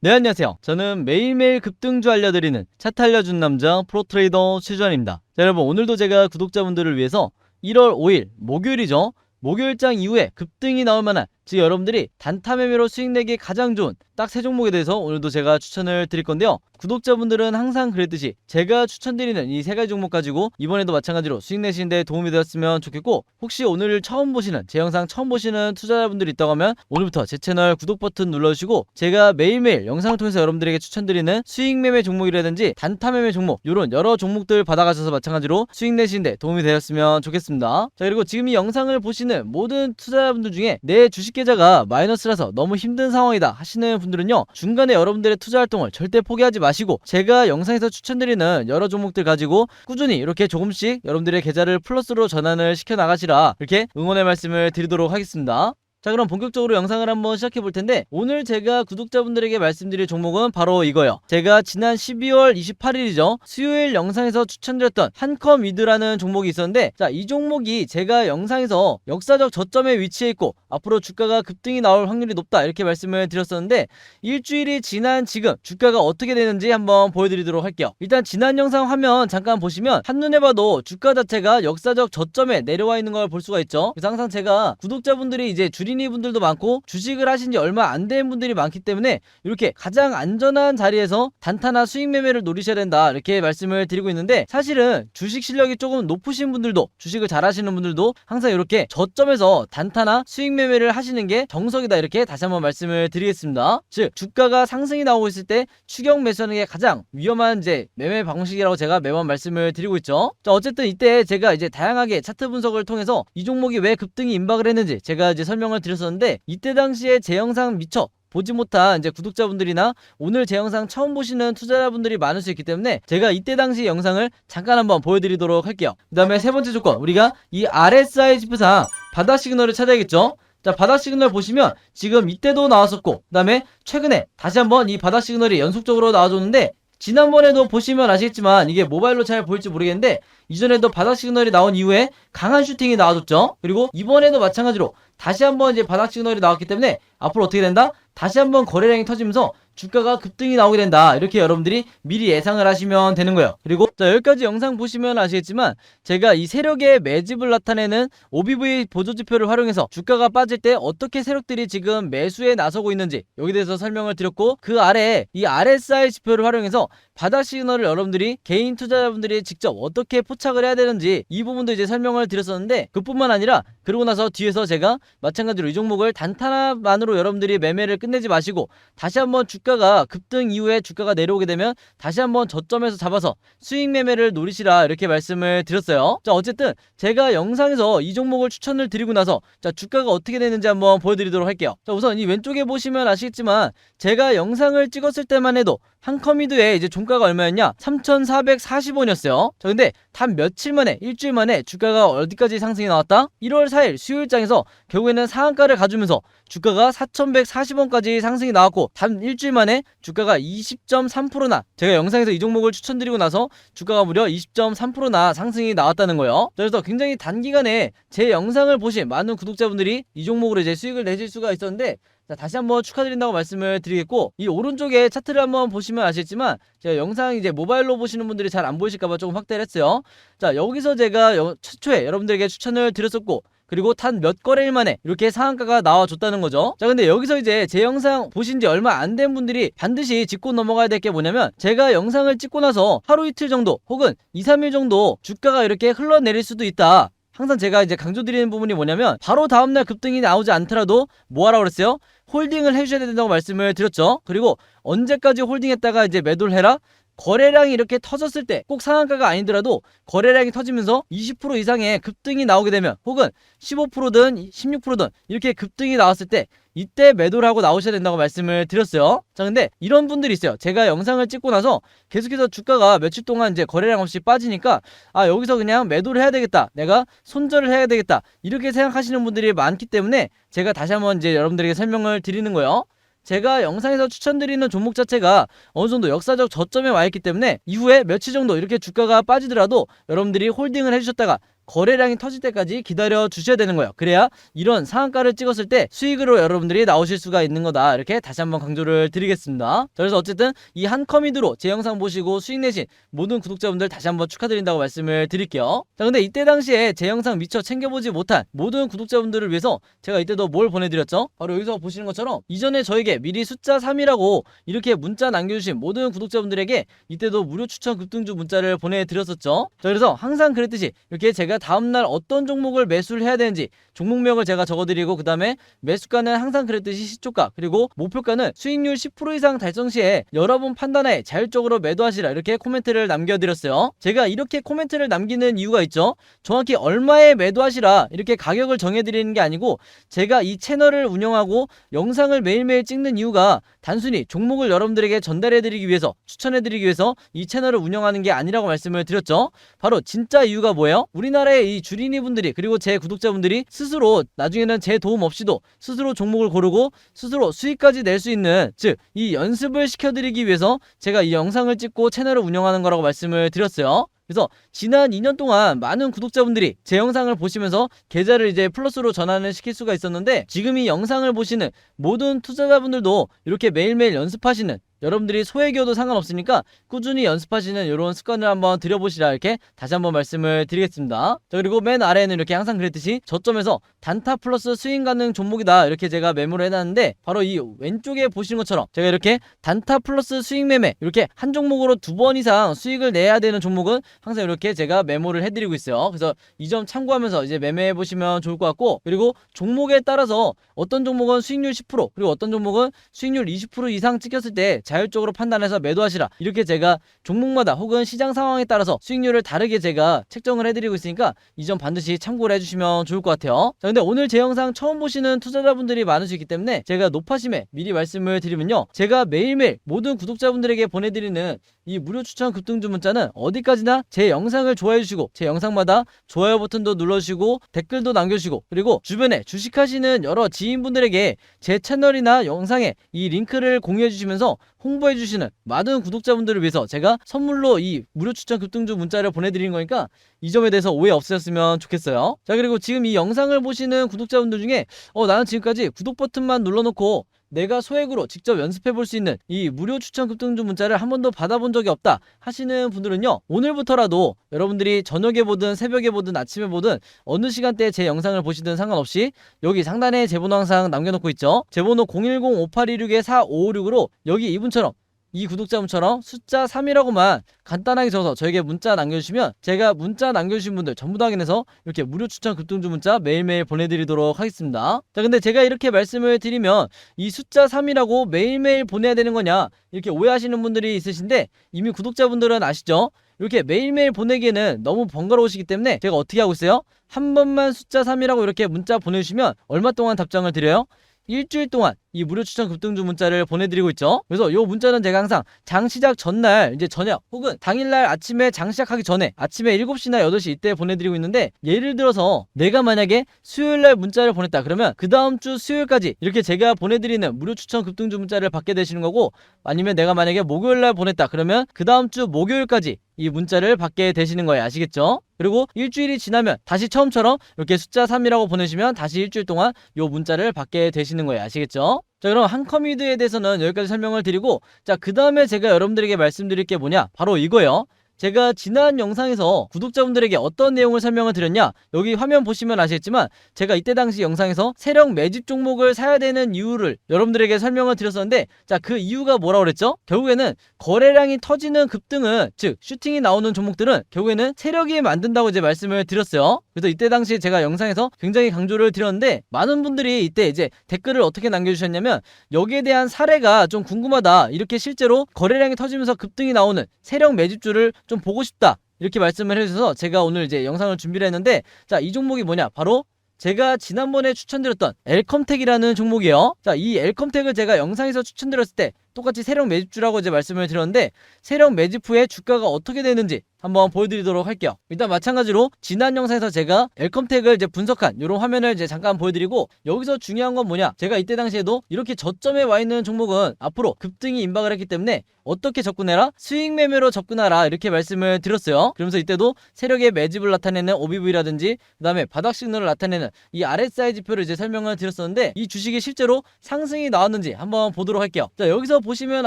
네 안녕하세요. 저는 매일매일 급등주 알려드리는 차트 알려준 남자 프로트레이더 최주환입니다. 자 여러분 오늘도 제가 구독자분들을 위해서 1월 5일 목요일이죠? 목요일장 이후에 급등이 나올 만한 즉 여러분들이 단타 매매로 수익 내기 가장 좋은 딱 세 종목에 대해서 오늘도 제가 추천을 드릴 건데요. 구독자분들은 항상 그랬듯이 제가 추천드리는 이 세 가지 종목 가지고 이번에도 마찬가지로 수익 내시는데 도움이 되었으면 좋겠고 혹시 오늘 처음 보시는 제 영상 처음 보시는 투자자분들이 있다고 하면 오늘부터 제 채널 구독 버튼 눌러주시고 제가 매일매일 영상을 통해서 여러분들에게 추천드리는 수익 매매 종목이라든지 단타 매매 종목 이런 여러 종목들 받아가셔서 마찬가지로 수익 내시는데 도움이 되었으면 좋겠습니다. 자 그리고 지금 이 영상을 보시는 모든 투자자분들 중에 내 주식 계좌가 마이너스라서 너무 힘든 상황이다 하시는 분들은요 중간에 여러분들의 투자 활동을 절대 포기하지 마시고 제가 영상에서 추천드리는 여러 종목들 가지고 꾸준히 이렇게 조금씩 여러분들의 계좌를 플러스로 전환을 시켜 나가시라 이렇게 응원의 말씀을 드리도록 하겠습니다. 자 그럼 본격적으로 영상을 한번 시작해 볼 텐데 오늘 제가 구독자분들에게 말씀드릴 종목은 바로 이거예요. 제가 지난 12월 28일이죠. 수요일 영상에서 추천드렸던 한컴 위드라는 종목이 있었는데 자 이 종목이 제가 영상에서 역사적 저점에 위치해 있고 앞으로 주가가 급등이 나올 확률이 높다 이렇게 말씀을 드렸었는데 일주일이 지난 지금 주가가 어떻게 되는지 한번 보여드리도록 할게요. 일단 지난 영상 화면 잠깐 보시면 한눈에 봐도 주가 자체가 역사적 저점에 내려와 있는 걸 볼 수가 있죠. 그래서 항상 제가 구독자분들이 이제 주린이 분들도 많고 주식을 하신 지 얼마 안 된 분들이 많기 때문에 이렇게 가장 안전한 자리에서 단타나 수익 매매를 노리셔야 된다 이렇게 말씀을 드리고 있는데 사실은 주식 실력이 조금 높으신 분들도 주식을 잘 하시는 분들도 항상 이렇게 저점에서 단타나 수익 매매를 하시는 게 정석이다 이렇게 다시 한번 말씀을 드리겠습니다. 즉 주가가 상승이 나오고 있을 때 추격 매수하는 게 가장 위험한 이제 매매 방식이라고 제가 매번 말씀을 드리고 있죠. 자 어쨌든 이때 제가 이제 다양하게 차트 분석을 통해서 이 종목이 왜 급등이 임박을 했는지 제가 이제 설명을 드렸었는데 이때 당시에 제 영상 미처 보지 못한 이제 구독자분들이나 오늘 제 영상 처음 보시는 투자자분들이 많을 수 있기 때문에 제가 이때 당시 영상을 잠깐 한번 보여드리도록 할게요. 그 다음에 세 번째 조건 우리가 이 RSI 지표상 바닥 시그널을 찾아야겠죠. 자 바닥 시그널 보시면 지금 이때도 나왔었고 그 다음에 최근에 다시 한번 이 바닥 시그널이 연속적으로 나와줬는데 지난번에도 보시면 아시겠지만 이게 모바일로 잘 보일지 모르겠는데 이전에도 바닥 시그널이 나온 이후에 강한 슈팅이 나와줬죠. 그리고 이번에도 마찬가지로 다시 한번 이제 바닥 시그널이 나왔기 때문에 앞으로 어떻게 된다? 다시 한번 거래량이 터지면서 주가가 급등이 나오게 된다. 이렇게 여러분들이 미리 예상을 하시면 되는 거예요. 그리고 자 여기까지 영상 보시면 아시겠지만 제가 이 세력의 매집을 나타내는 OBV 보조지표를 활용해서 주가가 빠질 때 어떻게 세력들이 지금 매수에 나서고 있는지 여기 대해서 설명을 드렸고 그 아래에 이 RSI 지표를 활용해서 바닥 시그널을 여러분들이 개인 투자자분들이 직접 어떻게 포착을 해야 되는지 이 부분도 이제 설명을 드렸었는데 그뿐만 아니라 그러고 나서 뒤에서 제가 마찬가지로 이 종목을 단타만으로 여러분들이 매매를 끝내지 마시고 다시 한번 주가 가 급등 이후에 주가가 내려오게 되면 다시 한번 저점에서 잡아서 수익 매매를 노리시라 이렇게 말씀을 드렸어요. 자 어쨌든 제가 영상에서 이 종목을 추천을 드리고 나서 자 주가가 어떻게 되는지 한번 보여드리도록 할게요. 자 우선 이 왼쪽에 보시면 아시겠지만 제가 영상을 찍었을 때만 해도 한 커미드의 이제 종가가 얼마였냐? 3,440원이었어요. 자, 근데 단 며칠 만에, 일주일 만에 주가가 어디까지 상승이 나왔다? 1월 4일 수요일장에서 결국에는 상한가를 가주면서 주가가 4,140원까지 상승이 나왔고, 단 일주일 만에 주가가 20.3%나, 제가 영상에서 이 종목을 추천드리고 나서 주가가 무려 20.3%나 상승이 나왔다는 거예요. 그래서 굉장히 단기간에 제 영상을 보신 많은 구독자분들이 이 종목으로 이제 수익을 내실 수가 있었는데, 자, 다시 한번 축하드린다고 말씀을 드리겠고, 이 오른쪽에 차트를 한번 보시면 아시겠지만, 제가 영상 이제 모바일로 보시는 분들이 잘 안 보이실까봐 조금 확대를 했어요. 자, 여기서 제가 여, 최초에 여러분들에게 추천을 드렸었고, 그리고 단 몇 거래일 만에 이렇게 상한가가 나와줬다는 거죠. 자, 근데 여기서 이제 제 영상 보신 지 얼마 안 된 분들이 반드시 짚고 넘어가야 될 게 뭐냐면, 제가 영상을 찍고 나서 하루 이틀 정도, 혹은 2, 3일 정도 주가가 이렇게 흘러내릴 수도 있다. 항상 제가 이제 강조드리는 부분이 뭐냐면 바로 다음날 급등이 나오지 않더라도 뭐 하라고 그랬어요? 홀딩을 해주셔야 된다고 말씀을 드렸죠. 그리고 언제까지 홀딩했다가 이제 매도를 해라? 거래량이 이렇게 터졌을 때 꼭 상한가가 아니더라도 거래량이 터지면서 20% 이상의 급등이 나오게 되면 혹은 15%든 16%든 이렇게 급등이 나왔을 때 이때 매도를 하고 나오셔야 된다고 말씀을 드렸어요. 자, 근데 이런 분들이 있어요. 제가 영상을 찍고 나서 계속해서 주가가 며칠 동안 이제 거래량 없이 빠지니까 아, 여기서 그냥 매도를 해야 되겠다. 내가 손절을 해야 되겠다. 이렇게 생각하시는 분들이 많기 때문에 제가 다시 한번 이제 여러분들에게 설명을 드리는 거예요. 제가 영상에서 추천드리는 종목 자체가 어느 정도 역사적 저점에 와 있기 때문에 이후에 며칠 정도 이렇게 주가가 빠지더라도 여러분들이 홀딩을 해주셨다가 거래량이 터질 때까지 기다려 주셔야 되는 거예요. 그래야 이런 상한가를 찍었을 때 수익으로 여러분들이 나오실 수가 있는 거다. 이렇게 다시 한번 강조를 드리겠습니다. 자, 그래서 어쨌든 이 한 커미드로 제 영상 보시고 수익 내신 모든 구독자분들 다시 한번 축하드린다고 말씀을 드릴게요. 자, 근데 이때 당시에 제 영상 미처 챙겨보지 못한 모든 구독자분들을 위해서 제가 이때도 뭘 보내드렸죠? 바로 여기서 보시는 것처럼 이전에 저에게 미리 숫자 3이라고 이렇게 문자 남겨주신 모든 구독자분들에게 이때도 무료 추천 급등주 문자를 보내드렸었죠. 자, 그래서 항상 그랬듯이 이렇게 제가 다음날 어떤 종목을 매수를 해야 되는지 종목명을 제가 적어드리고 그 다음에 매수가는 항상 그랬듯이 시초가 그리고 목표가는 수익률 10% 이상 달성 시에 여러분 판단에 자율적으로 매도하시라 이렇게 코멘트를 남겨드렸어요. 제가 이렇게 코멘트를 남기는 이유가 있죠. 정확히 얼마에 매도하시라 이렇게 가격을 정해드리는 게 아니고 제가 이 채널을 운영하고 영상을 매일매일 찍는 이유가 단순히 종목을 여러분들에게 전달해드리기 위해서 추천해드리기 위해서 이 채널을 운영하는 게 아니라고 말씀을 드렸죠. 바로 진짜 이유가 뭐예요? 우리나라 의이 주린이 분들이 그리고 제 구독자분들이 스스로 나중에는 제 도움 없이도 스스로 종목을 고르고 스스로 수익까지 낼 수 있는 즉 이 연습을 시켜드리기 위해서 제가 이 영상을 찍고 채널을 운영하는 거라고 말씀을 드렸어요. 그래서 지난 2년 동안 많은 구독자분들이 제 영상을 보시면서 계좌를 이제 플러스로 전환을 시킬 수가 있었는데 지금 이 영상을 보시는 모든 투자자분들도 이렇게 매일매일 연습하시는 여러분들이 소액이어도 상관없으니까 꾸준히 연습하시는 이런 습관을 한번 들여보시라 이렇게 다시 한번 말씀을 드리겠습니다. 자 그리고 맨 아래에는 이렇게 항상 그랬듯이 저점에서 단타 플러스 스윙 가능 종목이다 이렇게 제가 메모를 해놨는데 바로 이 왼쪽에 보시는 것처럼 제가 이렇게 단타 플러스 스윙 매매 이렇게 한 종목으로 두 번 이상 수익을 내야 되는 종목은 항상 이렇게 제가 메모를 해드리고 있어요. 그래서 이 점 참고하면서 이제 매매해 보시면 좋을 것 같고 그리고 종목에 따라서 어떤 종목은 수익률 10% 그리고 어떤 종목은 수익률 20% 이상 찍혔을 때 자율적으로 판단해서 매도하시라. 이렇게 제가 종목마다 혹은 시장 상황에 따라서 수익률을 다르게 제가 책정을 해드리고 있으니까 이 점 반드시 참고를 해주시면 좋을 것 같아요. 자 근데 오늘 제 영상 처음 보시는 투자자분들이 많으시기 때문에 제가 높아심에 미리 말씀을 드리면요. 제가 매일매일 모든 구독자분들에게 보내드리는 이 무료 추천 급등주 문자는 어디까지나 제 영상을 좋아해 주시고 제 영상마다 좋아요 버튼도 눌러주시고 댓글도 남겨주시고 그리고 주변에 주식하시는 여러 지인분들에게 제 채널이나 영상에 이 링크를 공유해 주시면서 홍보해 주시는 많은 구독자분들을 위해서 제가 선물로 이 무료 추천 급등주 문자를 보내드리는 거니까 이 점에 대해서 오해 없으셨으면 좋겠어요. 자 그리고 지금 이 영상을 보시는 구독자분들 중에 어 나는 지금까지 구독 버튼만 눌러놓고 내가 소액으로 직접 연습해 볼 수 있는 이 무료 추천 급등주 문자를 한 번도 받아본 적이 없다 하시는 분들은요 오늘부터라도 여러분들이 저녁에 보든 새벽에 보든 아침에 보든 어느 시간대에 제 영상을 보시든 상관없이 여기 상단에 제 번호 항상 남겨놓고 있죠? 제 번호 010-5826-4556으로 여기 이분처럼 이 구독자분처럼 숫자 3이라고만 간단하게 적어서 저에게 문자 남겨주시면 제가 문자 남겨주신 분들 전부 다 확인해서 이렇게 무료 추천 급등주 문자 매일매일 보내드리도록 하겠습니다. 자 근데 제가 이렇게 말씀을 드리면 이 숫자 3이라고 매일매일 보내야 되는 거냐 이렇게 오해하시는 분들이 있으신데 이미 구독자분들은 아시죠? 이렇게 매일매일 보내기에는 너무 번거로우시기 때문에 제가 어떻게 하고 있어요? 한 번만 숫자 3이라고 이렇게 문자 보내주시면 얼마 동안 답장을 드려요? 일주일 동안 이 무료 추천 급등주 문자를 보내드리고 있죠. 그래서 요 문자는 제가 항상 장 시작 전날 이제 저녁 혹은 당일날 아침에 장 시작하기 전에 아침에 7시나 8시 이때 보내드리고 있는데 예를 들어서 내가 만약에 수요일날 문자를 보냈다 그러면 그 다음 주 수요일까지 이렇게 제가 보내드리는 무료 추천 급등주 문자를 받게 되시는 거고 아니면 내가 만약에 목요일날 보냈다 그러면 그 다음 주 목요일까지 이 문자를 받게 되시는 거예요. 아시겠죠? 그리고 일주일이 지나면 다시 처음처럼 이렇게 숫자 3이라고 보내시면 다시 일주일 동안 요 문자를 받게 되시는 거예요. 아시겠죠? 자 그럼 한커미드에 대해서는 여기까지 설명을 드리고 자 그 다음에 제가 여러분들에게 말씀드릴 게 뭐냐? 바로 이거예요 제가 지난 영상에서 구독자분들에게 어떤 내용을 설명을 드렸냐 여기 화면 보시면 아시겠지만 제가 이때 당시 영상에서 세력 매집 종목을 사야 되는 이유를 여러분들에게 설명을 드렸었는데 자 그 이유가 뭐라고 그랬죠? 결국에는 거래량이 터지는 급등은 즉 슈팅이 나오는 종목들은 결국에는 세력이 만든다고 이제 말씀을 드렸어요 그래서 이때 당시 제가 영상에서 굉장히 강조를 드렸는데 많은 분들이 이때 이제 댓글을 어떻게 남겨주셨냐면 여기에 대한 사례가 좀 궁금하다 이렇게 실제로 거래량이 터지면서 급등이 나오는 세력 매집주를 좀 보고 싶다. 이렇게 말씀을 해주셔서 제가 오늘 이제 영상을 준비를 했는데 자 이 종목이 뭐냐? 바로 제가 지난번에 추천드렸던 엘컴텍이라는 종목이에요. 자 이 엘컴텍을 제가 영상에서 추천드렸을 때 똑같이 세력 매집주라고 이제 말씀을 드렸는데 세력 매집 후에 주가가 어떻게 되는지 한번 보여드리도록 할게요. 일단 마찬가지로 지난 영상에서 제가 엘컴텍을 이제 분석한 이런 화면을 이제 잠깐 보여드리고 여기서 중요한 건 뭐냐? 제가 이때 당시에도 이렇게 저점에 와 있는 종목은 앞으로 급등이 임박을 했기 때문에 어떻게 접근해라? 수익 매매로 접근하라 이렇게 말씀을 드렸어요. 그러면서 이때도 세력의 매집을 나타내는 OBV라든지 그다음에 바닥 시그널을 나타내는 이 RSI 지표를 이제 설명을 드렸었는데 이 주식이 실제로 상승이 나왔는지 한번 보도록 할게요. 자 여기서 보시면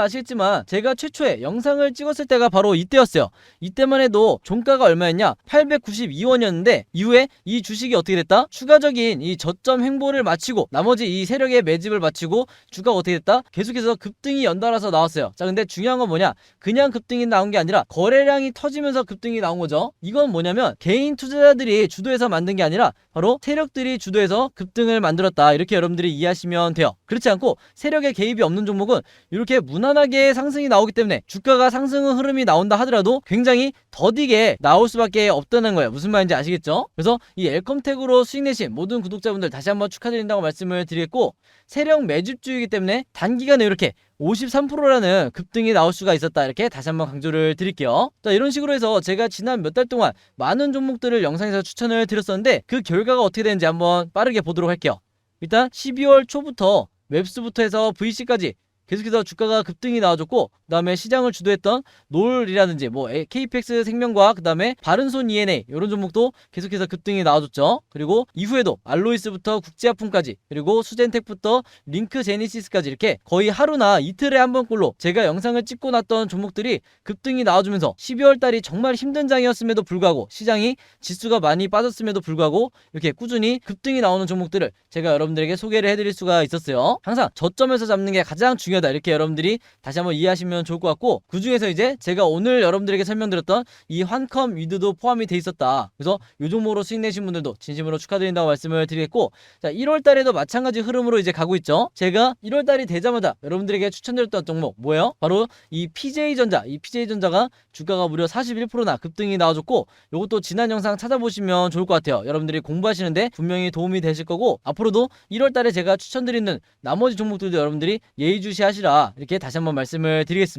아시겠지만 제가 최초에 영상을 찍었을 때가 바로 이때였어요. 이때만 해도 종가가 얼마였냐? 892원이었는데 이후에 이 주식이 어떻게 됐다? 추가적인 이 저점 횡보를 마치고 나머지 이 세력의 매집을 마치고 주가가 어떻게 됐다? 계속해서 급등이 연달아서 나왔어요. 자 근데 중요한 건 뭐냐? 그냥 급등이 나온 게 아니라 거래량이 터지면서 급등이 나온 거죠. 이건 뭐냐면 개인 투자자들이 주도해서 만든 게 아니라 바로 세력들이 주도해서 급등을 만들었다. 이렇게 여러분들이 이해하시면 돼요. 그렇지 않고 세력의 개입이 없는 종목은 이렇게 무난하게 상승이 나오기 때문에 주가가 상승 흐름이 나온다 하더라도 굉장히 더디게 나올 수밖에 없다는 거예요. 무슨 말인지 아시겠죠? 그래서 이 엘컴텍으로 수익 내신 모든 구독자분들 다시 한번 축하드린다고 말씀을 드리겠고 세력 매집주이기 때문에 단기간에 이렇게 53%라는 급등이 나올 수가 있었다 이렇게 다시 한번 강조를 드릴게요 자 이런 식으로 해서 제가 지난 몇 달 동안 많은 종목들을 영상에서 추천을 드렸었는데 그 결과가 어떻게 되는지 한번 빠르게 보도록 할게요 일단 12월 초부터 웹스부터 해서 VC까지 계속해서 주가가 급등이 나와줬고 그다음에 시장을 주도했던 놀이라든지 뭐 KPX 생명과학 그다음에 바른손 ENA 이런 종목도 계속해서 급등이 나와줬죠. 그리고 이후에도 알로이스부터 국제화품까지 그리고 수젠텍부터 링크 제니시스까지 이렇게 거의 하루나 이틀에 한 번꼴로 제가 영상을 찍고 났던 종목들이 급등이 나와주면서 12월 달이 정말 힘든 장이었음에도 불구하고 시장이 지수가 많이 빠졌음에도 불구하고 이렇게 꾸준히 급등이 나오는 종목들을 제가 여러분들에게 소개를 해드릴 수가 있었어요. 항상 저점에서 잡는 게 가장 중요하다 이렇게 여러분들이 다시 한번 이해하시면 좋을 것 같고 그 중에서 이제 제가 오늘 여러분들에게 설명드렸던 이 환컴 위드도 포함이 돼 있었다. 그래서 요 종목으로 수익 내신 분들도 진심으로 축하드린다고 말씀을 드리겠고 자 1월 달에도 마찬가지 흐름으로 이제 가고 있죠. 제가 1월 달이 되자마자 여러분들에게 추천드렸던 종목 뭐예요? 바로 이 PJ전자. 이 PJ전자가 주가가 무려 41%나 급등이 나와줬고 요것도 지난 영상 찾아보시면 좋을 것 같아요. 여러분들이 공부하시는데 분명히 도움이 되실 거고 앞으로도 1월 달에 제가 추천드리는 나머지 종목들도 여러분들이 예의주시하시라 이렇게 다시 한번 말씀을 드리겠습니다.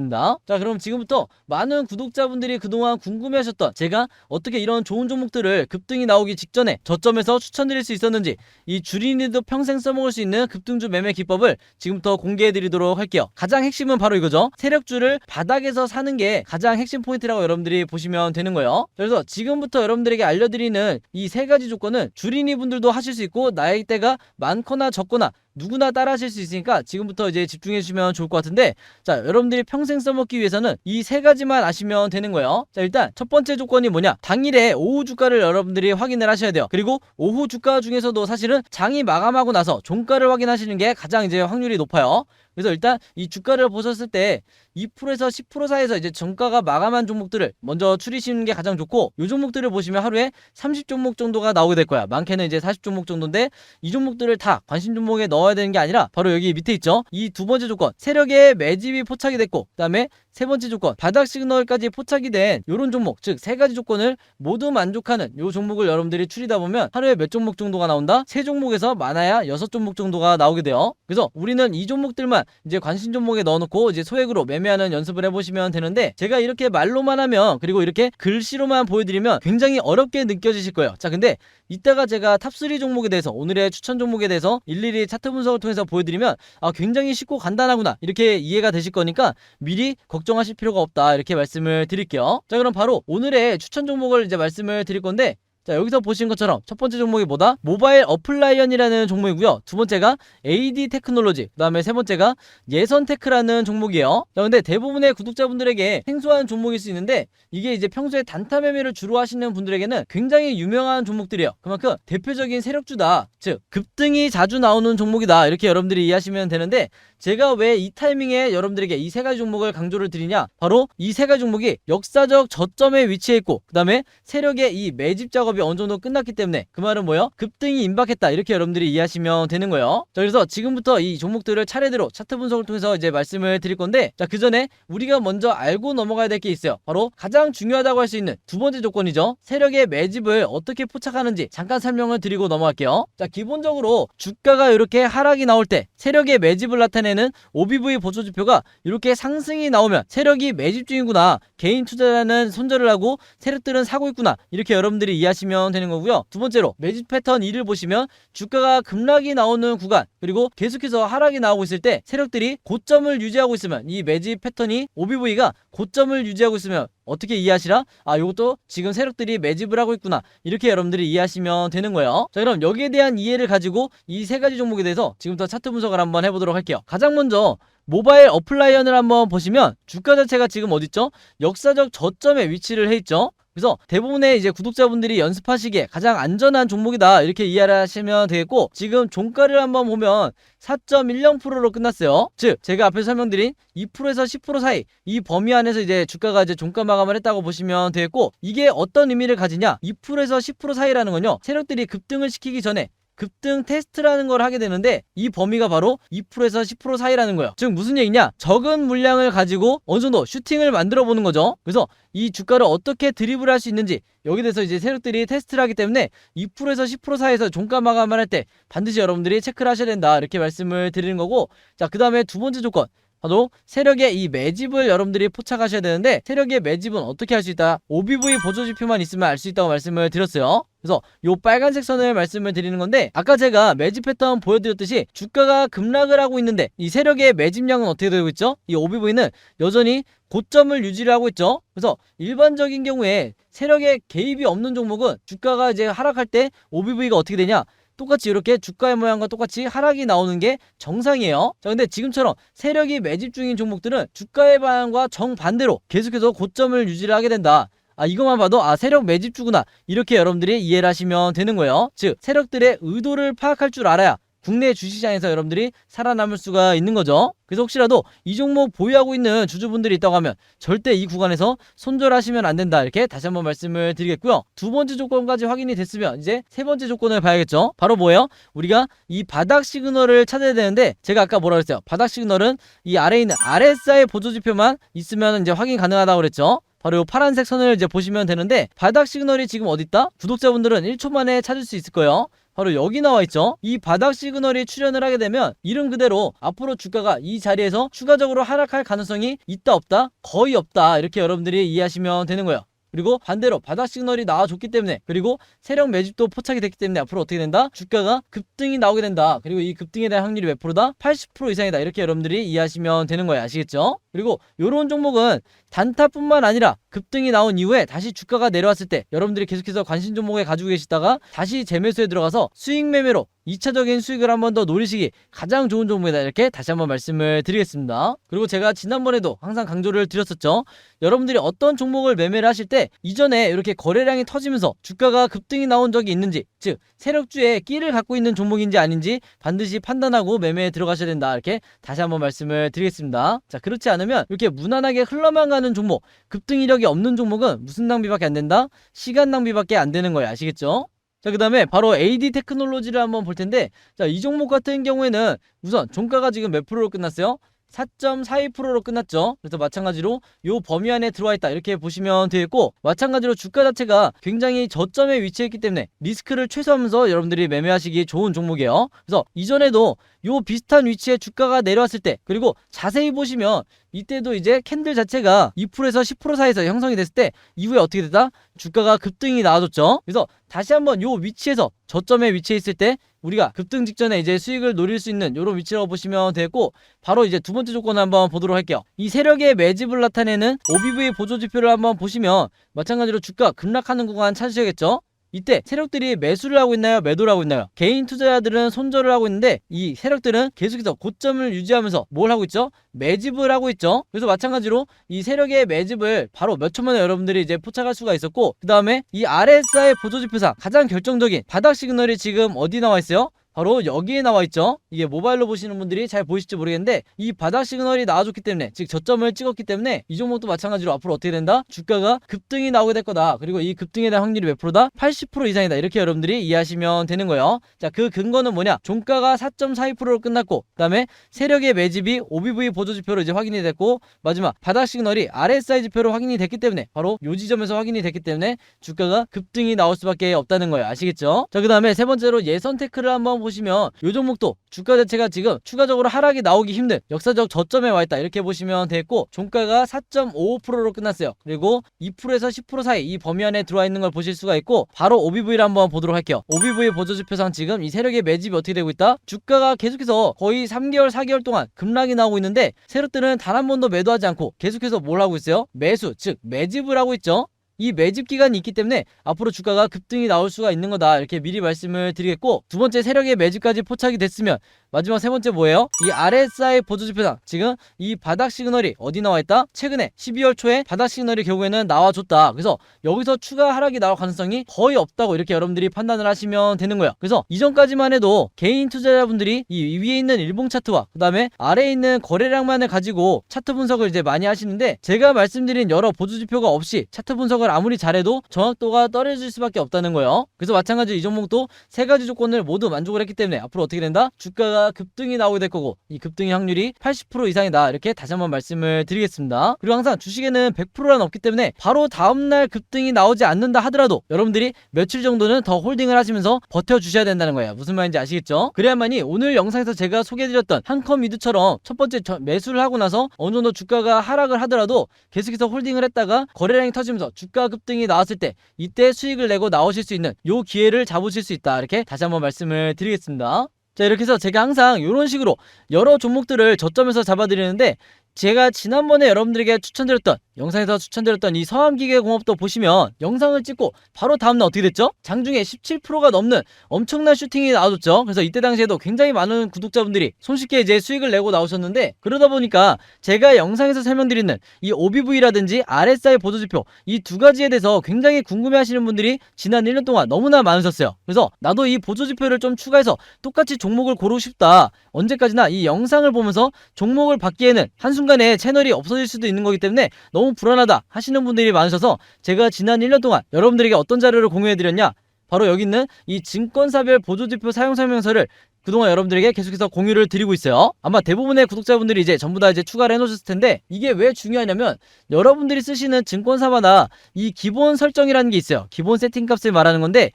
자 그럼 지금부터 많은 구독자분들이 그동안 궁금해하셨던 제가 어떻게 이런 좋은 종목들을 급등이 나오기 직전에 저점에서 추천드릴 수 있었는지 이 주린이도 평생 써먹을 수 있는 급등주 매매 기법을 지금부터 공개해드리도록 할게요. 가장 핵심은 바로 이거죠. 세력주를 바닥에서 사는 게 가장 핵심 포인트라고 여러분들이 보시면 되는 거예요. 그래서 지금부터 여러분들에게 알려드리는 이 세 가지 조건은 주린이 분들도 하실 수 있고 나이대가 많거나 적거나 누구나 따라 하실 수 있으니까 지금부터 이제 집중해 주시면 좋을 것 같은데 자 여러분들이 평생 써먹기 위해서는 이 세 가지만 아시면 되는 거예요. 자 일단 첫 번째 조건이 뭐냐? 당일에 오후 주가를 여러분들이 확인을 하셔야 돼요. 그리고 오후 주가 중에서도 사실은 장이 마감하고 나서 종가를 확인하시는 게 가장 이제 확률이 높아요 그래서 일단 이 주가를 보셨을 때 2%에서 10% 사이에서 이제 정가가 마감한 종목들을 먼저 추리시는 게 가장 좋고 이 종목들을 보시면 하루에 30종목 정도가 나오게 될 거야. 많게는 이제 40종목 정도인데 이 종목들을 다 관심 종목에 넣어야 되는 게 아니라 바로 여기 밑에 있죠. 이 두 번째 조건 세력의 매집이 포착이 됐고 그다음에 세 번째 조건 바닥 시그널까지 포착이 된 이런 종목 즉 세 가지 조건을 모두 만족하는 이 종목을 여러분들이 추리다 보면 하루에 몇 종목 정도가 나온다? 세 종목에서 많아야 여섯 종목 정도가 나오게 돼요. 그래서 우리는 이 종목들만 이제 관심 종목에 넣어놓고 이제 소액으로 매매하는 연습을 해보시면 되는데 제가 이렇게 말로만 하면 그리고 이렇게 글씨로만 보여드리면 굉장히 어렵게 느껴지실 거예요. 자 근데 이따가 제가 탑3 종목에 대해서 오늘의 추천 종목에 대해서 일일이 차트 분석을 통해서 보여드리면 아 굉장히 쉽고 간단하구나 이렇게 이해가 되실 거니까 미리 걱정하실 필요가 없다 이렇게 말씀을 드릴게요. 자 그럼 바로 오늘의 추천 종목을 이제 말씀을 드릴 건데 자 여기서 보신 것처럼 첫 번째 종목이 뭐다? 모바일 어플라이언이라는 종목이고요. 두 번째가 AD 테크놀로지, 그 다음에 세 번째가 예선 테크라는 종목이에요. 자 근데 대부분의 구독자분들에게 생소한 종목일 수 있는데 이게 이제 평소에 단타 매매를 주로 하시는 분들에게는 굉장히 유명한 종목들이에요. 그만큼 대표적인 세력주다. 즉 급등이 자주 나오는 종목이다. 이렇게 여러분들이 이해하시면 되는데 제가 왜 이 타이밍에 여러분들에게 이 세 가지 종목을 강조를 드리냐? 바로 이 세 가지 종목이 역사적 저점에 위치해 있고 그 다음에 세력의 이 매집 작업 작업이 어느 정도 끝났기 때문에 그 말은 뭐예요? 급등이 임박했다 이렇게 여러분들이 이해하시면 되는 거예요. 자 그래서 지금부터 이 종목들을 차례대로 차트 분석을 통해서 이제 말씀을 드릴 건데 자 그 전에 우리가 먼저 알고 넘어가야 될 게 있어요. 바로 가장 중요하다고 할 수 있는 두 번째 조건이죠. 세력의 매집을 어떻게 포착하는지 잠깐 설명을 드리고 넘어갈게요. 자 기본적으로 주가가 이렇게 하락이 나올 때 세력의 매집을 나타내는 OBV 보조 지표가 이렇게 상승이 나오면 세력이 매집 중이구나. 개인 투자자는 손절을 하고 세력들은 사고 있구나. 이렇게 여러분들이 이해하시 면 되는 거고요. 두 번째로 매집 패턴 2를 보시면 주가가 급락이 나오는 구간 그리고 계속해서 하락이 나오고 있을 때 세력들이 고점을 유지하고 있으면 이 매집 패턴이 OBV가 고점을 유지하고 있으면 어떻게 이해하시라? 아, 요것도 지금 세력들이 매집을 하고 있구나. 이렇게 여러분들이 이해하시면 되는 거예요. 자, 그럼 여기에 대한 이해를 가지고 이 세 가지 종목에 대해서 지금부터 차트 분석을 한번 해보도록 할게요. 가장 먼저 모바일 어플라이언을 한번 보시면 주가 자체가 지금 어딨죠? 역사적 저점에 위치를 해 있죠. 그래서 대부분의 이제 구독자분들이 연습하시기에 가장 안전한 종목이다 이렇게 이해를 하시면 되겠고 지금 종가를 한번 보면 4.10%로 끝났어요. 즉 제가 앞에서 설명드린 2%에서 10% 사이 이 범위 안에서 이제 주가가 이제 종가 마감을 했다고 보시면 되겠고 이게 어떤 의미를 가지냐 2%에서 10% 사이라는 건요 세력들이 급등을 시키기 전에 급등 테스트라는 걸 하게 되는데 이 범위가 바로 2%에서 10% 사이라는 거예요. 즉 무슨 얘기냐? 적은 물량을 가지고 어느 정도 슈팅을 만들어 보는 거죠. 그래서 이 주가를 어떻게 드리블 할 수 있는지 여기 대해서 이제 세력들이 테스트를 하기 때문에 2%에서 10% 사이에서 종가 마감을 할 때 반드시 여러분들이 체크를 하셔야 된다. 이렇게 말씀을 드리는 거고 자, 그 다음에 두 번째 조건 바로 세력의 이 매집을 여러분들이 포착하셔야 되는데 세력의 매집은 어떻게 할 수 있다? OBV 보조 지표만 있으면 알 수 있다고 말씀을 드렸어요. 그래서 요 빨간색 선을 말씀을 드리는 건데 아까 제가 매집 패턴 보여드렸듯이 주가가 급락을 하고 있는데 이 세력의 매집량은 어떻게 되고 있죠? 이 OBV는 여전히 고점을 유지를 하고 있죠. 그래서 일반적인 경우에 세력의 개입이 없는 종목은 주가가 이제 하락할 때 OBV가 어떻게 되냐? 똑같이 이렇게 주가의 모양과 똑같이 하락이 나오는 게 정상이에요. 자, 근데 지금처럼 세력이 매집 중인 종목들은 주가의 방향과 정반대로 계속해서 고점을 유지를 하게 된다. 아, 이것만 봐도 아, 세력 매집주구나. 이렇게 여러분들이 이해를 하시면 되는 거예요. 즉, 세력들의 의도를 파악할 줄 알아야 국내 주시장에서 여러분들이 살아남을 수가 있는 거죠. 그래서 혹시라도 이 종목 보유하고 있는 주주분들이 있다고 하면 절대 이 구간에서 손절하시면 안 된다. 이렇게 다시 한번 말씀을 드리겠고요. 두 번째 조건까지 확인이 됐으면 이제 세 번째 조건을 봐야겠죠. 바로 뭐예요? 우리가 이 바닥 시그널을 찾아야 되는데 제가 아까 뭐라 그랬어요? 바닥 시그널은 이 아래에 있는 RSI 보조 지표만 있으면 이제 확인 가능하다고 그랬죠. 바로 이 파란색 선을 이제 보시면 되는데 바닥 시그널이 지금 어디 있다? 구독자분들은 1초 만에 찾을 수 있을 거예요. 바로 여기 나와 있죠. 이 바닥 시그널이 출현을 하게 되면 이름 그대로 앞으로 주가가 이 자리에서 추가적으로 하락할 가능성이 있다 없다? 거의 없다. 이렇게 여러분들이 이해하시면 되는 거예요. 그리고 반대로 바닥 시그널이 나와줬기 때문에 그리고 세력 매집도 포착이 됐기 때문에 앞으로 어떻게 된다? 주가가 급등이 나오게 된다. 그리고 이 급등에 대한 확률이 몇 프로다? 80% 이상이다. 이렇게 여러분들이 이해하시면 되는 거예요. 아시겠죠? 그리고 이런 종목은 단타뿐만 아니라 급등이 나온 이후에 다시 주가가 내려왔을 때 여러분들이 계속해서 관심 종목에 가지고 계시다가 다시 재매수에 들어가서 수익 매매로 2차적인 수익을 한 번 더 노리시기 가장 좋은 종목이다 이렇게 다시 한번 말씀을 드리겠습니다. 그리고 제가 지난번에도 항상 강조를 드렸었죠. 여러분들이 어떤 종목을 매매를 하실 때 이전에 이렇게 거래량이 터지면서 주가가 급등이 나온 적이 있는지 즉 세력주에 끼를 갖고 있는 종목인지 아닌지 반드시 판단하고 매매에 들어가셔야 된다 이렇게 다시 한번 말씀을 드리겠습니다. 자 그렇지 않으면 이렇게 무난하게 흘러만 가는 종목 급등 이력이 없는 종목은 무슨 낭비밖에 안 된다? 시간 낭비밖에 안 되는 거예요 아시겠죠? 자, 그 다음에 바로 AD 테크놀로지를 한번 볼 텐데, 자, 이 종목 같은 경우에는 우선 종가가 지금 몇 프로로 끝났어요? 4.42%로 끝났죠. 그래서 마찬가지로 요 범위 안에 들어와 있다. 이렇게 보시면 되겠고, 마찬가지로 주가 자체가 굉장히 저점에 위치했기 때문에 리스크를 최소화하면서 여러분들이 매매하시기 좋은 종목이에요. 그래서 이전에도 요 비슷한 위치에 주가가 내려왔을 때, 그리고 자세히 보시면 이때도 이제 캔들 자체가 2%에서 10% 사이에서 형성이 됐을 때 이후에 어떻게 됐다? 주가가 급등이 나와줬죠. 그래서 다시 한번 요 위치에서 저점에 위치해 있을 때 우리가 급등 직전에 이제 수익을 노릴 수 있는 요런 위치라고 보시면 되고 바로 이제 두 번째 조건을 한번 보도록 할게요. 이 세력의 매집을 나타내는 OBV 보조 지표를 한번 보시면 마찬가지로 주가 급락하는 구간 찾으셔야겠죠. 이때 세력들이 매수를 하고 있나요? 매도를 하고 있나요? 개인 투자자들은 손절을 하고 있는데 이 세력들은 계속해서 고점을 유지하면서 뭘 하고 있죠? 매집을 하고 있죠. 그래서 마찬가지로 이 세력의 매집을 바로 몇 초 만에 여러분들이 이제 포착할 수가 있었고 그 다음에 이 RSI 보조지표상 가장 결정적인 바닥 시그널이 지금 어디 나와 있어요? 바로 여기에 나와 있죠. 이게 모바일로 보시는 분들이 잘 보이실지 모르겠는데 이 바닥 시그널이 나와줬기 때문에 즉 저점을 찍었기 때문에 이 종목도 마찬가지로 앞으로 어떻게 된다? 주가가 급등이 나오게 될 거다. 그리고 이 급등에 대한 확률이 몇 프로다? 80% 이상이다. 이렇게 여러분들이 이해하시면 되는 거예요. 자, 그 근거는 뭐냐? 종가가 4.42%로 끝났고 그다음에 세력의 매집이 OBV 보조 지표로 이제 확인이 됐고 마지막 바닥 시그널이 RSI 지표로 확인이 됐기 때문에 바로 요 지점에서 확인이 됐기 때문에 주가가 급등이 나올 수밖에 없다는 거예요. 아시겠죠? 자, 그다음에 세 번째로 예선 테크를 한번 보시면 요 종목도 주가 자체가 지금 추가적으로 하락이 나오기 힘든 역사적 저점에 와 있다. 이렇게 보시면 되겠고 종가가 4.55%로 끝났어요. 그리고 2%에서 10% 사이 이 범위 안에 들어와 있는 걸 보실 수가 있고 바로 OBV를 한번 보도록 할게요. OBV 보조 지표상 지금 이 세력의 매집이 어떻게 되고 있다? 주가가 계속해서 거의 3개월, 4개월 동안 급락이 나오고 있는데 세력들은 단 한 번도 매도하지 않고 계속해서 뭘 하고 있어요? 매수, 즉 매집을 하고 있죠. 이 매집 기간이 있기 때문에 앞으로 주가가 급등이 나올 수가 있는 거다. 이렇게 미리 말씀을 드리겠고 두 번째 세력의 매집까지 포착이 됐으면 마지막 세 번째 뭐예요? 이 RSI 보조지표상 지금 이 바닥 시그널이 어디 나와 있다? 최근에 12월 초에 바닥 시그널이 결국에는 나와줬다 그래서 여기서 추가 하락이 나올 가능성이 거의 없다고 이렇게 여러분들이 판단을 하시면 되는 거예요 그래서 이전까지만 해도 개인 투자자분들이 이 위에 있는 일봉 차트와 그 다음에 아래에 있는 거래량만을 가지고 차트 분석을 이제 많이 하시는데 제가 말씀드린 여러 보조지표가 없이 차트 분석을 아무리 잘해도 정확도가 떨어질 수밖에 없다는 거예요 그래서 마찬가지로 이 종목도 세 가지 조건을 모두 만족을 했기 때문에 앞으로 어떻게 된다? 주가가 급등이 나오게 될 거고 이 급등의 확률이 80% 이상이다 이렇게 다시 한번 말씀을 드리겠습니다. 그리고 항상 주식에는 100%란 없기 때문에 바로 다음날 급등이 나오지 않는다 하더라도 여러분들이 며칠 정도는 더 홀딩을 하시면서 버텨주셔야 된다는 거예요. 무슨 말인지 아시겠죠? 그래야만이 오늘 영상에서 제가 소개해드렸던 한컴 미드처럼 첫 번째 저- 매수를 하고 나서 어느 정도 주가가 하락을 하더라도 계속해서 홀딩을 했다가 거래량이 터지면서 주가 급등이 나왔을 때 이때 수익을 내고 나오실 수 있는 요 기회를 잡으실 수 있다. 이렇게 다시 한번 말씀을 드리겠습니다 자 이렇게 해서 제가 항상 이런 식으로 여러 종목들을 저점에서 잡아드리는데 제가 지난번에 여러분들에게 추천드렸던 영상에서 추천드렸던 이 서암기계공업도 보시면 영상을 찍고 바로 다음날 어떻게 됐죠? 장중에 17%가 넘는 엄청난 슈팅이 나와줬죠. 그래서 이때 당시에도 굉장히 많은 구독자분들이 손쉽게 이제 수익을 내고 나오셨는데 그러다 보니까 제가 영상에서 설명드리는 이 OBV라든지 RSI 보조지표 이 두 가지에 대해서 굉장히 궁금해하시는 분들이 지난 1년 동안 너무나 많으셨어요. 그래서 나도 이 보조지표를 좀 추가해서 똑같이 종목을 고르고 싶다. 언제까지나 이 영상을 보면서 종목을 받기에는 한 순간에 채널이 없어질 수도 있는 거기 때문에 너무 불안하다 하시는 분들이 많으셔서 제가 지난 1년 동안 여러분들에게 어떤 자료를 공유해드렸냐? 바로 여기 있는 이 증권사별 보조지표 사용 설명서를 그동안 여러분들에게 계속해서 공유를 드리고 있어요. 아마 대부분의 구독자분들이 이제 전부 다 이제 추가를 해놓으셨을 텐데 이게 왜 중요하냐면 여러분들이 쓰시는 증권사마다 이 기본 설정이라는 게 있어요. 기본 세팅 값을 말하는 건데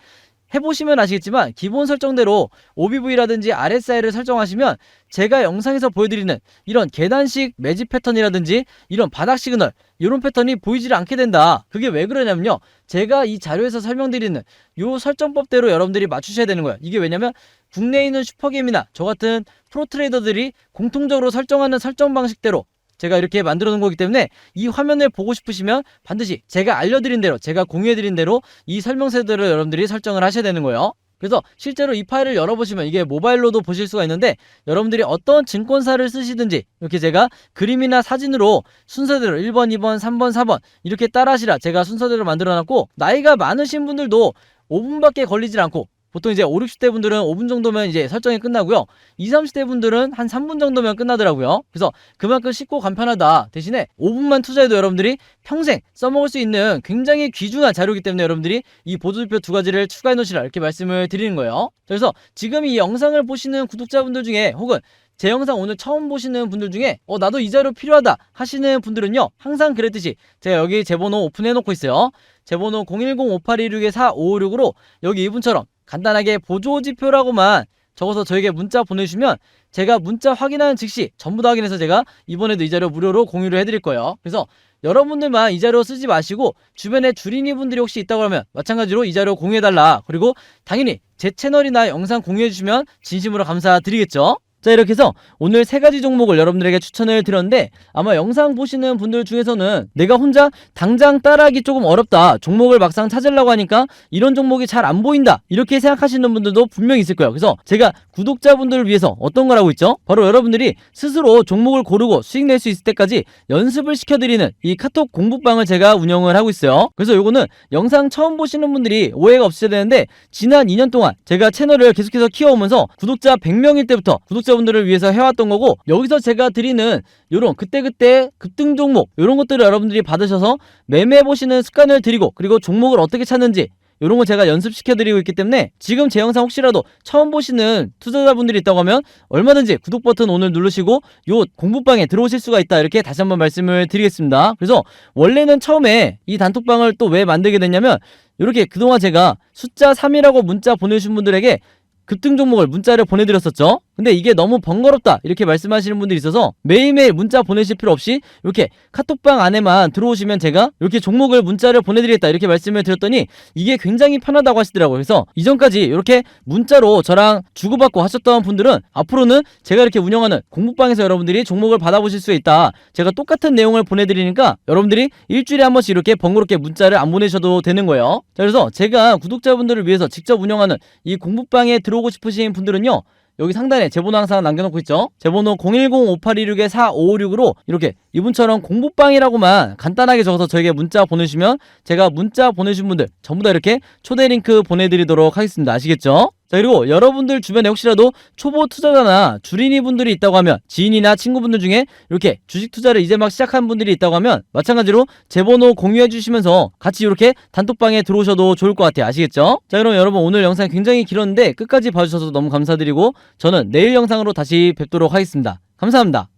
해보시면 아시겠지만 기본 설정대로 OBV라든지 RSI를 설정하시면 제가 영상에서 보여드리는 이런 계단식 매집 패턴이라든지 이런 바닥 시그널 이런 패턴이 보이질 않게 된다. 그게 왜 그러냐면요. 제가 이 자료에서 설명드리는 요 설정법대로 여러분들이 맞추셔야 되는 거예요. 이게 왜냐면 국내에 있는 슈퍼게임이나 저 같은 프로트레이더들이 공통적으로 설정하는 설정 방식대로 제가 이렇게 만들어 놓은 거기 때문에 이 화면을 보고 싶으시면 반드시 제가 알려드린 대로 제가 공유해드린 대로 이 설명서대로 여러분들이 설정을 하셔야 되는 거예요. 그래서 실제로 이 파일을 열어보시면 이게 모바일로도 보실 수가 있는데 여러분들이 어떤 증권사를 쓰시든지 이렇게 제가 그림이나 사진으로 순서대로 1번, 2번, 3번, 4번 이렇게 따라 하시라 제가 순서대로 만들어 놨고 나이가 많으신 분들도 5분밖에 걸리질 않고 보통 이제 5, 60대 분들은 5분 정도면 이제 설정이 끝나고요. 20, 30대 분들은 한 3분 정도면 끝나더라고요. 그래서 그만큼 쉽고 간편하다. 대신에 5분만 투자해도 여러분들이 평생 써먹을 수 있는 굉장히 귀중한 자료이기 때문에 여러분들이 이 보조지표 두 가지를 추가해 놓으시라 이렇게 말씀을 드리는 거예요. 그래서 지금 이 영상을 보시는 구독자분들 중에 혹은 제 영상 오늘 처음 보시는 분들 중에 어 나도 이 자료 필요하다 하시는 분들은요 항상 그랬듯이 제가 여기 제 번호 오픈해 놓고 있어요 제 번호 010-5826-4556으로 여기 이분처럼 간단하게 보조지표라고만 적어서 저에게 문자 보내주시면 제가 문자 확인하는 즉시 전부 다 확인해서 제가 이번에도 이 자료 무료로 공유를 해드릴 거예요. 그래서 여러분들만 이 자료 쓰지 마시고 주변에 주린이 분들이 혹시 있다고 하면 마찬가지로 이 자료 공유해달라. 그리고 당연히 제 채널이나 영상 공유해주시면 진심으로 감사드리겠죠. 자 이렇게 해서 오늘 세 가지 종목을 여러분들에게 추천을 드렸는데 아마 영상 보시는 분들 중에서는 내가 혼자 당장 따라하기 조금 어렵다 종목을 막상 찾으려고 하니까 이런 종목이 잘 안 보인다 이렇게 생각하시는 분들도 분명히 있을 거예요. 그래서 제가 구독자분들을 위해서 어떤 걸 하고 있죠? 바로 여러분들이 스스로 종목을 고르고 수익 낼 수 있을 때까지 연습을 시켜드리는 이 카톡 공부방을 제가 운영을 하고 있어요. 그래서 요거는 영상 처음 보시는 분들이 오해가 없으셔야 되는데 지난 2년 동안 제가 채널을 계속해서 키워오면서 구독자 100명일 때부터 구독자 분들을 위해서 해왔던 거고 여기서 제가 드리는 요런 그때그때 급등 종목 요런 것들을 여러분들이 받으셔서 매매 보시는 습관을 들이고 그리고 종목을 어떻게 찾는지 요런 거 제가 연습시켜 드리고 있기 때문에 지금 제 영상 혹시라도 처음 보시는 투자자분들이 있다고 하면 얼마든지 구독 버튼 오늘 누르시고 요 공부방에 들어오실 수가 있다 이렇게 다시 한번 말씀을 드리겠습니다. 그래서 원래는 처음에 이 단톡방을 또 왜 만들게 됐냐면 이렇게 그동안 제가 숫자 3이라고 문자 보내주신 분들에게 급등 종목을 문자를 보내드렸었죠. 근데 이게 너무 번거롭다 이렇게 말씀하시는 분들이 있어서 매일매일 문자 보내실 필요 없이 이렇게 카톡방 안에만 들어오시면 제가 이렇게 종목을 문자를 보내드리겠다 이렇게 말씀을 드렸더니 이게 굉장히 편하다고 하시더라고요. 그래서 이전까지 이렇게 문자로 저랑 주고받고 하셨던 분들은 앞으로는 제가 이렇게 운영하는 공부방에서 여러분들이 종목을 받아보실 수 있다. 제가 똑같은 내용을 보내드리니까 여러분들이 일주일에 한 번씩 이렇게 번거롭게 문자를 안 보내셔도 되는 거예요. 자, 그래서 제가 구독자분들을 위해서 직접 운영하는 이 공부방에 들어오고 싶으신 분들은요. 여기 상단에 제 번호 항상 남겨놓고 있죠. 제 번호 010-5826-4556으로 이렇게 이분처럼 공부방이라고만 간단하게 적어서 저에게 문자 보내주시면 제가 문자 보내주신 분들 전부 다 이렇게 초대 링크 보내드리도록 하겠습니다. 아시겠죠? 자 그리고 여러분들 주변에 혹시라도 초보 투자자나 주린이 분들이 있다고 하면 지인이나 친구분들 중에 이렇게 주식 투자를 이제 막 시작한 분들이 있다고 하면 마찬가지로 제 번호 공유해 주시면서 같이 이렇게 단톡방에 들어오셔도 좋을 것 같아요. 아시겠죠? 자 그럼 여러분 오늘 영상이 굉장히 길었는데 끝까지 봐주셔서 너무 감사드리고 저는 내일 영상으로 다시 뵙도록 하겠습니다. 감사합니다